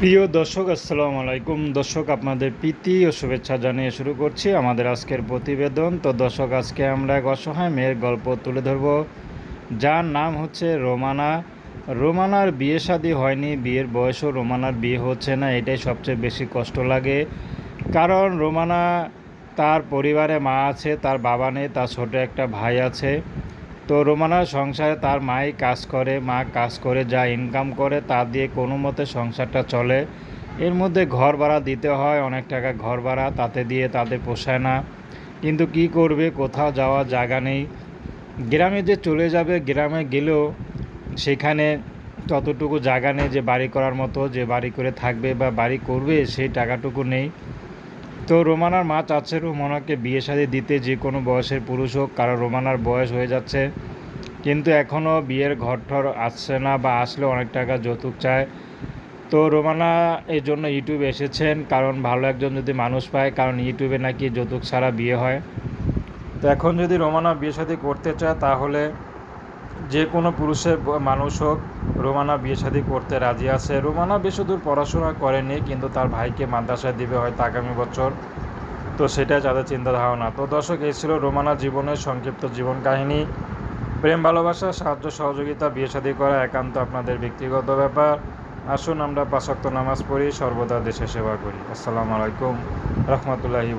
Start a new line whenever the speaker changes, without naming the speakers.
প্রিয় দর্শক, আসসালামু আলাইকুম। দর্শক, আপনাদের প্রীতি ও শুভেচ্ছা জানিয়ে শুরু করছি আমাদের আজকের প্রতিবেদন। তো দর্শক, আজকে আমরা এক অসহায় মেয়ের গল্প তুলে ধরব। যার নাম হচ্ছে রোমানা। রোমানার বিয়ে শাদী হয়নি, বিয়ের বয়সও রোমানার বিয়ে হচ্ছে না, এটাই সবচেয়ে বেশি কষ্ট লাগে। কারণ রোমানা তার পরিবারে মা আছে, তার বাবা নেই, তার ছোট একটা ভাই আছে। তো রোমানার সংসারে তার মাই কাজ করে, মা কাজ করে, যা ইনকাম করে, তা দিয়ে কোনো মতে সংসারটা চলে। এর মধ্যে ঘর ভাড়া দিতে হয়, অনেক টাকা ঘর ভাড়া, তাতে দিয়ে তাদের পোষায় না। কিন্তু কি করবে, কোথাও যাওয়ার জায়গা নেই। গ্রামে যে চলে যাবে, গ্রামে গেলেও সেখানে ততটুকু জায়গা নেই যে বাড়ি করার মতো, যে বাড়ি করে থাকবে বা বাড়ি করবে, সেই টাকাটুকু নেই। তো রোমানার মা চাচ্ছে রোমানাকে বিয়ে শাদী দিতে যে কোনো বয়সের পুরুষ হোক, কারণ রোমানার বয়স হয়ে যাচ্ছে। কিন্তু এখনও বিয়ের ঘরঠর আসছে না বা আসলে অনেক টাকা যৌতুক চায়। তো রোমানা এই জন্য ইউটিউবে এসেছেন, কারণ ভালো একজন যদি মানুষ পায়, কারণ ইউটিউবে নাকি যৌতুক ছাড়া বিয়ে হয়। তো এখন যদি রোমানা বিয়ে শাদী করতে চায়, তাহলে যে কোনো পুরুষের মানুষ হোক, রোমানা বিয়ে শাদী করতে রাজি আছে। রোমানা বেশি দূর পড়াশোনা করেনি, কিন্তু তার ভাইকে মাদ্রাসায় দিবে হয়তো আগামী বছর। তো সেটাই যাদের চিন্তা ধারণা তো দর্শক, এই ছিল রোমানা জীবনের সংক্ষিপ্ত জীবন কাহিনী। প্রেম, ভালোবাসা, সাহায্য, সহযোগিতা, বিয়ে শাদী করা একান্ত আপনাদের ব্যক্তিগত ব্যাপার। আসুন আমরা পাশাক্ত নামাজ পড়ি, সর্বদা দেশে সেবা করি। আসসালামু আলাইকুম, রহমতুল্লাহি